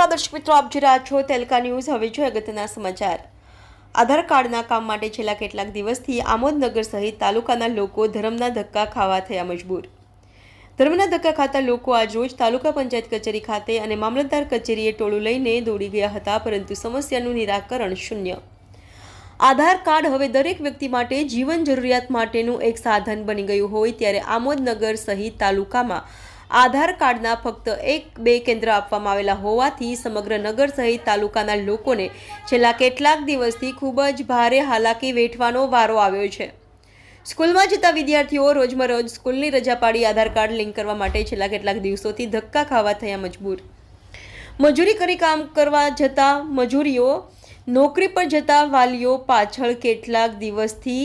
નમસ્કાર દર્શક મિત્રો, આપ જોઈ રહ્યા છો તેલકા ન્યૂઝ, હવે જો અગત્યના સમાચાર. આધાર કાર્ડના કામ માટે છેલ્લા કેટલાક દિવસથી આમોદનગર સહિત તાલુકાના લોકો ધર્મના ધક્કા ખાવા થયા મજબૂર. ધર્મના ધક્કા ખાતા લોકો આજરોજ તાલુકા પંચાયત કચેરી ખાતે અને મામલતદાર કચેરીએ ટોળું લઈને દોડી ગયા હતા, પરંતુ સમસ્યાનું નિરાકરણ શૂન્ય. આધાર કાર્ડ હવે દરેક વ્યક્તિ માટે જીવન જરૂરિયાત માટેનું એક સાધન બની ગયું હોય, ત્યારે આમોદનગર સહિત તાલુકામાં આધાર કાર્ડના ફક્ત એક, બે કેન્દ્ર આપવામાં આવેલા હોવાથી સમગ્ર નગર સહિત તાલુકાના લોકોને છેલ્લા કેટલાક દિવસથી ખૂબ જ ભારે હાલાકી વેઠવાનો વારો આવ્યો છે. સ્કૂલમાં જતા વિદ્યાર્થીઓ રોજમરોજ સ્કૂલની રજા પાડી આધાર કાર્ડ લિંક કરવા માટે છેલ્લા કેટલાક દિવસોથી ધક્કા ખાવા થયા મજબૂર. મજૂરી કરી કામ કરવા જતા મજૂરીઓ, નોકરી પર જતા વાલીઓ પાછળ કેટલાક દિવસથી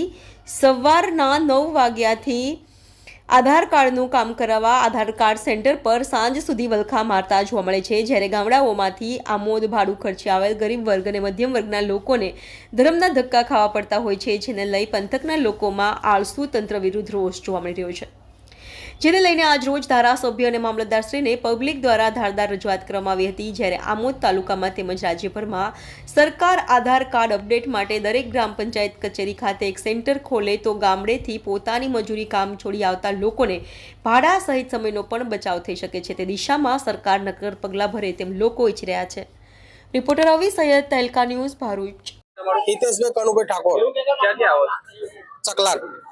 સવારના નવ વાગ્યાથી આધાર કાર્ડનું કામ કરાવવા આધાર કાર્ડ સેન્ટર પર સાંજ સુધી વલખા મારતા જોવા મળે છે. જ્યારે ગામડાઓમાંથી આમોદ, ભાડું ખર્ચે આવેલ ગરીબ વર્ગ અને મધ્યમ વર્ગના લોકોને ધર્મના ધક્કા ખાવા પડતા હોય છે, જેને લઈ પંથકના લોકોમાં આળસુ તંત્ર વિરુદ્ધ રોષ જોવા મળી રહ્યો છે. જેને લઈને આજરોજ ધારાસભ્ય અને મામલતદારશ્રીને પબ્લિક દ્વારા ધારદાર રજૂઆત કરવામાં આવી હતી જ્યારે આમોદ તાલુકામાં તેમજ રાજ્યભરમાં સરકાર આધાર કાર્ડ અપડેટ માટે દરેક ગ્રામ પંચાયત કચેરી ખાતે એક સેન્ટર ખોલે તો ગામડેથી પોતાની મજૂરી કામ છોડી આવતા લોકોને ભાડા સહિત સમયનો પણ બચાવ થઈ શકે છે. તે દિશામાં સરકાર નક્કર પગલાં ભરે તેમ લોકો ઈચ્છી રહ્યા છે. Reporter Avi Sayed Tehelka news Bharuch. Hiteshbhai Kanubhai Thakor? ચકલાટ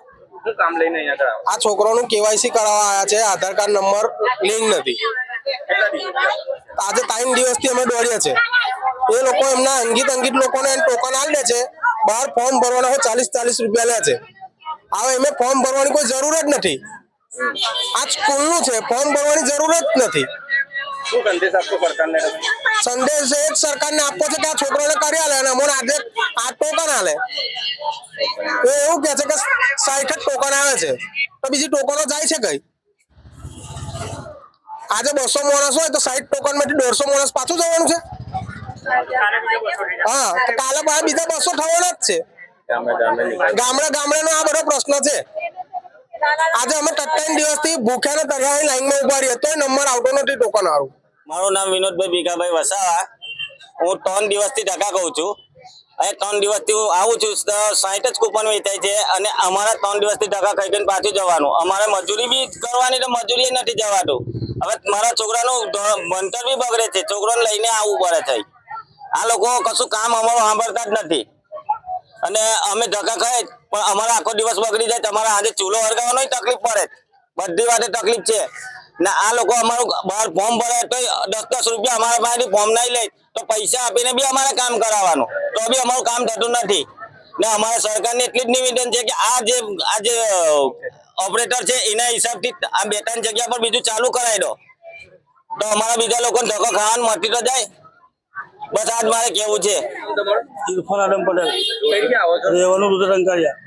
શું કામ લઈને અહીંયા કરાવો? આ છોકરાનું કેવાયસી કરાવવા આવ્યા છે આધાર કાર્ડ નંબર લિંક નથી. આજે ત્રણ દિવસથી અમે દોડ્યા છે એ લોકો એમના અંગીત અંગીત લોકોને ટોકન આલી દે છે બહાર ફોર્મ ભરવાના હોય ચાલીસ ચાલીસ રૂપિયા લે છે. હવે એમને ફોર્મ ભરવાની કોઈ જરૂર જ નથી. આ સ્કૂલનું છે ફોર્મ ભરવાની જરૂર જ નથી. સંદેશ આપશો સરકારને? તમે? સંદેશ એ જ સરકારને આપવો છે કે આ છોકરાને કરી આલે અને અમને આજે આ ટોકન આલે એવું કે છે કે સાઠ જ ટોકન આવે છે. તો બીજી ટોકનો જાય છે કઈ? આજે બસો માણસ હોય તો સાઠ ટોકનમાંથી દોઢસો માણસ પાછું જવાનું છે? હા કાલે પાછા બીજા બસો થવાના જ છે. ગામડા ગામે ગામડે નો આ બધો પ્રશ્ન છે. આજે અમે ત્રણ દિવસથી ભૂખ્યા ને તરવાની લાઈનમાં ઊભા રહીએ તો નંબર આવતો નથી ટોકન વાળું. મારું નામ વિનોદભાઈ ભીખાભાઈ વસાવા. હું ત્રણ દિવસથી ટકા કહું છું. અને ત્રણ દિવસથી હું આવું છું. સાઠ જ કૂપન વેચાય છે અને અમારા ત્રણ દિવસથી ટકા ખાઈ ખાઈને પાછું જવાનું. અમારે મજૂરી બી કરવાની તો મજૂરી નથી જવાતું. હવે મારા છોકરાનું ભણતર બી બગડે છે. છોકરાને લઈને આવવું પડે છે. આ લોકો કશું કામ અમારું સાંભળતા જ નથી. અને અમે ધક્કા ખાય પણ અમારા આખો દિવસ બગડી જાય. તમારે આજે ચૂલો હરગાવવાનો તકલીફ પડે બધી વાતે તકલીફ છે. ને આ લોકો અમારું બહાર ફોર્મ ભરે તો દસ દસ રૂપિયા અમારા પાસેથી ફોર્મ નહીં લે તો પૈસા આપીને બી અમારે કામ કરાવવાનું. તો બી અમારું કામ થતું નથી. ને અમારા સરકારને એટલી જ નિવેદન છે કે આ જે આ જે ઓપરેટર છે એના હિસાબથી આ બે ત્રણ જગ્યા પર બીજું ચાલુ કરાવી દો. તો અમારા બીજા લોકોને ધક્કો ખાવાનું મટી તો જાય. બસ આજ મારે કેવું છે. ઇરફાન પટેલ. રહેવાનું રુદ્રંકારિયા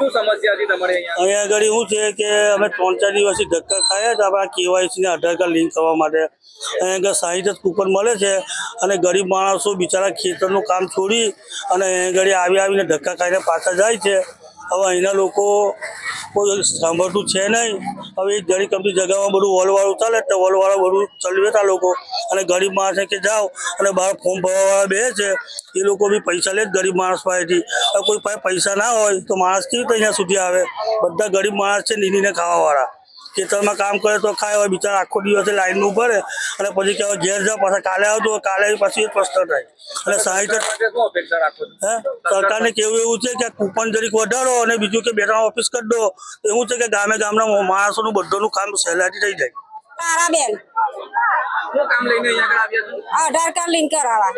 અહીંયા? આગળ એવું છે કે અમે ત્રણ ચાર દિવસથી ધક્કા ખાયા હતા, આપણા કેવાયસી ને આધાર કાર્ડ લિંક કરવા માટે. અહીંયા આગળ સાહીઠ જ કૂપન મળે છે અને ગરીબ માણસો બિચારા ખેતરનું કામ છોડી અને અહીંયા આગળ આવી આવીને ધક્કા ખાઈને પાછા જાય છે. હવે અહીંના લોકો કોઈ સાંભળતું છે નહીં. હવે એક ઘણી કમતી જગ્યામાં બધું વોલવાળું ચાલે તો વોલવાળા બધું ચલવે તા લોકો. અને ગરીબ માણસે કે જાઓ. અને બહાર ફોર્મ ભરવાવાળા બે છે. એ લોકો બી પૈસા લે જ ગરીબ માણસ પાસેથી. કોઈ પાસે પૈસા ના હોય તો માણસ કેવી રીતે અહીંયા સુધી આવે? બધા ગરીબ માણસ છે નીનીને ખાવાવાળા. ખેતરમાં કામ કરે તો ખાય હોય બિચારા આખો દિવસે લાઈન ઊભા રહે. અને પછી કહેવાય ઘેર જાઓ પાછા કાલે આવજો કાલે પછી પ્રશ્ન થાય. અને છો? હે? સરકારને કેવું એવું છે કે કૂપન જરીક વધારો અને બીજું કે બે ત્રણ ઓફિસ કરી દો. એવું છે કે ગામે ગામના માણસોનું બધોનું કામ સહેલાથી થઈ જાય. તારાબેન શું કામ લઈને અહીંયા આગળ આવ્યા છો? આધાર કાર્ડ લિંક કરાવવા.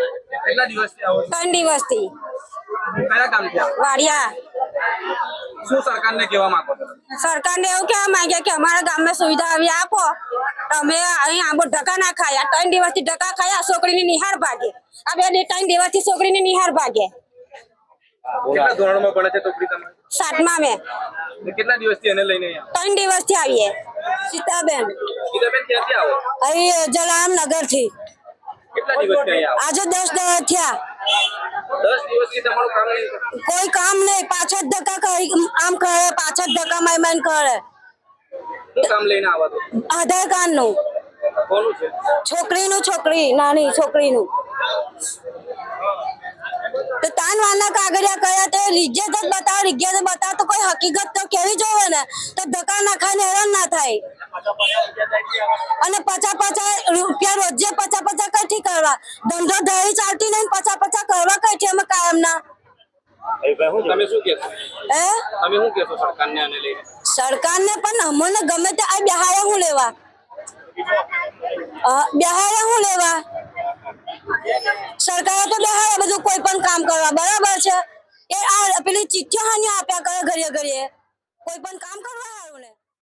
કેટલા દિવસથી આવો છો? ત્રણ દિવસથી. કયા વાડિયા. શું સરકારને કહેવા માંગો છો? સરકારને એવું કહેવા માંગ્યા કે અમારા ગામમાં સુવિધા આવી આપો. અમે અહીં આંબો ધક્કા ના ખાયા. ત્રણ દિવસથી ઢકા ખાયા છોકરીની નિહાર ભાગે. આ બે ત્રણ દિવસથી છોકરીની નિહાર ભાગે. કેટલા ધોરણમાં ભણે છે છોકરી તમારી સાતમા મે ને કેટલા દિવસથી એને લઈને ત્રણ દિવસથી આવીએ. સીતાબેન. ગીતાબેન ક્યાંથી આવો? અહીં જલારામ નગરથી કેટલા આજે દસ દિવસ થયા. કોઈ કામ નહીં. પાછળ ધક્કા આમ કરે પાછળ ધક્કા મારી મારીને કરે કામ લઈને આધાર કાર્ડનું કોનું છે? છોકરીનું છોકરી નાની છોકરીનું. તો તાન વાના કાગળિયા કયા તે રિજ્જત જ બતાવ રિજ્જત બતાવ તો કોઈ હકીકત તો કેવી જોવે ને? તો ધક્કા ના ખાઈને હેરાન ના થાય. અને પચા પચા રૂપિયા રોજે પચા પચા કઈથી કરવા? ધંધો ધરી ચાલતી નહીં પચા પચા કરવા કઈથી અમે કાયમ ના સરકારને પણ અમને ગમે તે આ બિહારે હું લેવા? અ, બિહારે હું લેવા? સરકારે તો બિહારે બધું કોઈ પણ કામ કરવા બરાબર છે? એ આ પેલી ચિઠ્ઠીઓ હાની આપ્યા કરે ઘરે ઘડીએ. કોઈ પણ કામ કરવા